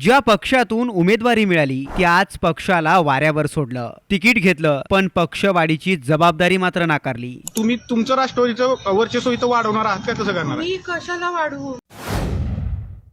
ज्या पक्षातून उमेदवारी मिळाली त्याच पक्षाला वाऱ्यावर सोडलं. तिकीट घेतलं पण पक्षवाढीची जबाबदारी मात्र नाकारली. तुम्ही तुमचं राष्ट्रवादीचं वर्चस्व इथं वाढवणार आहात का कसं करणार? मी कशाला वाढवू?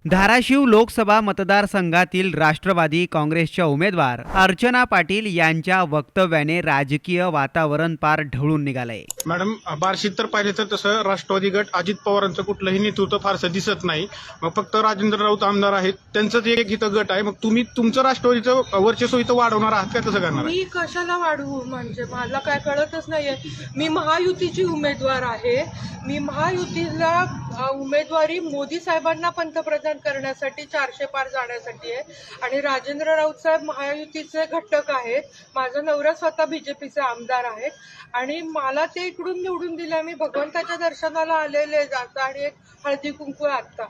धाराशिव लोकसभा मतदारसंघातील राष्ट्रवादी काँग्रेसच्या उमेदवार अर्चना पाटील यांच्या वक्तव्याने राजकीय वातावरण पार ढवळून निघालंय. मॅडम बार्शीत तर पाहिजे तर तसं राष्ट्रवादी गट अजित पवारांचं कुठलंही नेतृत्व फारसं दिसत नाही. मग फक्त राजेंद्र राऊत आमदार आहेत. त्यांचंच एक इथं गट आहे. मग तुम्ही तुमचं राष्ट्रवादीचं वर्चस्व इथं वाढवणार आहात का? कसं करणार? मी कशाला वाढवू? म्हणजे मला काय कळतच नाहीये. मी महायुतीची उमेदवार आहे. मी महायुतीला उमेदवारी मोदी साहेबांना पंतप्रधान करण्यासाठी चारशे पार जाण्यासाठी आहे. आणि राजेंद्र राऊत साहेब महायुतीचे घटक आहेत. माझा नवरा स्वतः बीजेपीचे आमदार आहेत. आणि मला ते इकडून निवडून दिले. मी भगवंताच्या दर्शनाला आलेले जात आणि एक हळदी कुंकू आत्ता.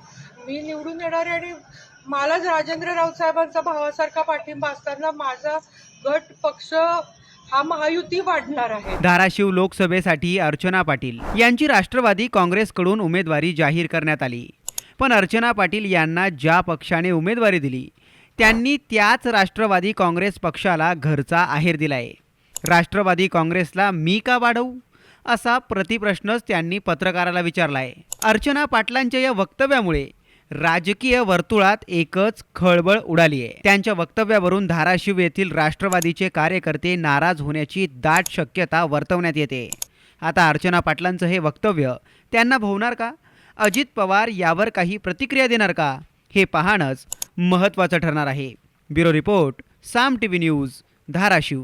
मी निवडून येणार आहे आणि मलाच राजेंद्र राऊत साहेबांचा भावासारखा पाठिंबा असताना माझा गट पक्ष हा महायुती वाढणार आहे. धाराशिव लोकसभेसाठी अर्चना पाटील यांची राष्ट्रवादी काँग्रेसकडून उमेदवारी जाहीर करण्यात आली. पण अर्चना पाटील यांना ज्या पक्षाने उमेदवारी दिली त्यांनी त्याच राष्ट्रवादी काँग्रेस पक्षाला घरचा आहेर दिलाय. राष्ट्रवादी काँग्रेसला मी का वाढवू? असा प्रतिप्रश्नच त्यांनी पत्रकाराला विचारलाय. अर्चना पाटलांच्या या वक्तव्यामुळे राजकीय वर्तुळात एकच खळबळ उडाली आहे त्यांच्या वक्तव्यावरून धाराशिव येथील राष्ट्रवादीचे कार्यकर्ते नाराज होण्याची दाट शक्यता वर्तवण्यात येते. आता अर्चना पाटलांचं हे वक्तव्य त्यांना भोवणार का? अजित पवार यावर काही प्रतिक्रिया देणार का? हे पाहणंच महत्त्वाचं ठरणार आहे. Bureau report Saam T V news Dharashiv.